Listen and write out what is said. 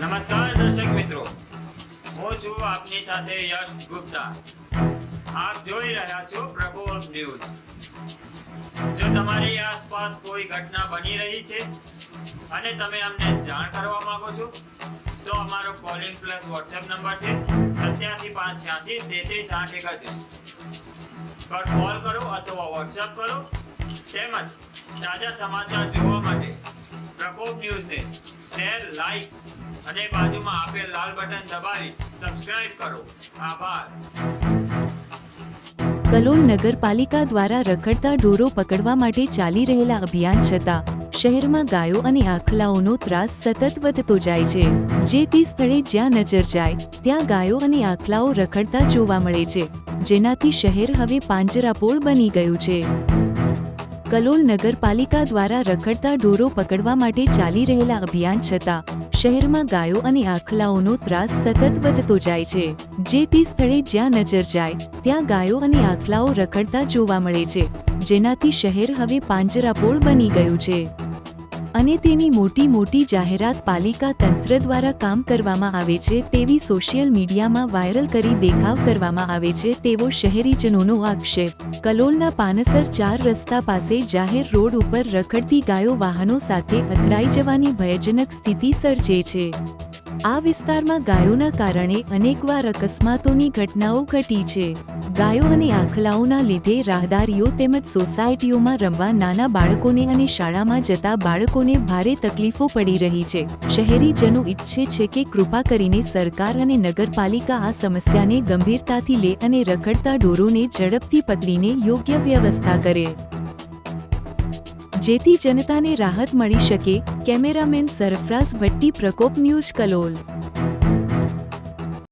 નમસ્કાર દર્શક મિત્રો. હું છું આપની સાથે યશ ગુપ્તા. આપ જોઈ રહ્યા છો પ્રબોધ ન્યૂઝ. જો તમારી આસપાસ કોઈ ઘટના બની રહી છે અને તમે અમને જાણ કરવા માંગો છો, તો અમારો કોલિંગ પ્લસ વોટ્સએપ નંબર છે સત્યાસી પાંચ છ્યાસી તેત્રીસ આઠ એકત્રીસ. પર કોલ કરો અથવા વોટ્સએપ કરો તેમજ તાજા સમાચાર જોવા માટે પ્રકોપ ન્યૂઝને શેર લાઈક અને બાજુમાં આપેલ લાલ બટન દબાવી સબસ્ક્રાઇબ કરો. આભાર. કલોલ નગરપાલિકા દ્વારા રખડતા ઢોરો પકડવા માટે ચાલી રહેલા અભિયાન છતાં શહેરમાં ગાયો અને આખલાઓનો ત્રાસ સતત વધતો જાય છે. જે તે સ્થળે જ્યાં નજર જાય, ત્યાં ગાયો અને આખલાઓ રખડતા જોવા મળે છે, જેનાથી શહેર હવે પાંજરાપોળ બની ગયું છે. કલોલ નગરપાલિકા દ્વારા રખડતા ઢોરો પકડવા માટે ચાલી રહેલા અભિયાન છતાં શહેરમાં ગાયો અને આખલાઓનો ત્રાસ સતત વધતો જાય છે. જે તે સ્થળે જ્યાં નજર જાય, ત્યાં ગાયો અને આખલાઓ રખડતા જોવા મળે છે, જેનાથી શહેર હવે પાંજરાપોળ બની ગયું છે. અને તેની મોટી મોટી જાહેરાત પાલિકા તંત્ર દ્વારા કામ કરવામાં આવે છે તેવી સોશિયલ મીડિયામાં વાયરલ કરી દેખાવ કરવામાં આવે છે તેવો શહેરીજનોનો આક્ષેપ. કલોલના પાનસર ચાર રસ્તા પાસે જાહેર રોડ ઉપર રખડતી ગાયો વાહનો સાથે અથડાઈ જવાની ભયજનક સ્થિતિ સર્જે છે. આ વિસ્તારમાં ગાયોના કારણે અનેકવાર અકસ્માતોની ઘટનાઓ ઘટી છે. ગાયો અને આખલાઓના લીધે રાહદારીઓ તેમજ સોસાયટીઓમાં રમવા નાના બાળકોને અને શાળામાં જતા બાળકોને ભારે તકલીફો પડી રહી છે. શહેરીજનો ઈચ્છે છે કે કૃપા કરીને સરકાર અને નગરપાલિકા આ સમસ્યાને ગંભીરતાથી લે અને રખડતા ઢોરોને ઝડપથી પકડીને યોગ્ય વ્યવસ્થા કરે. જેથી જનતાને રાહત મળી શકે. Cameraman Sarfaraz Bhatti Prakop news Kalol.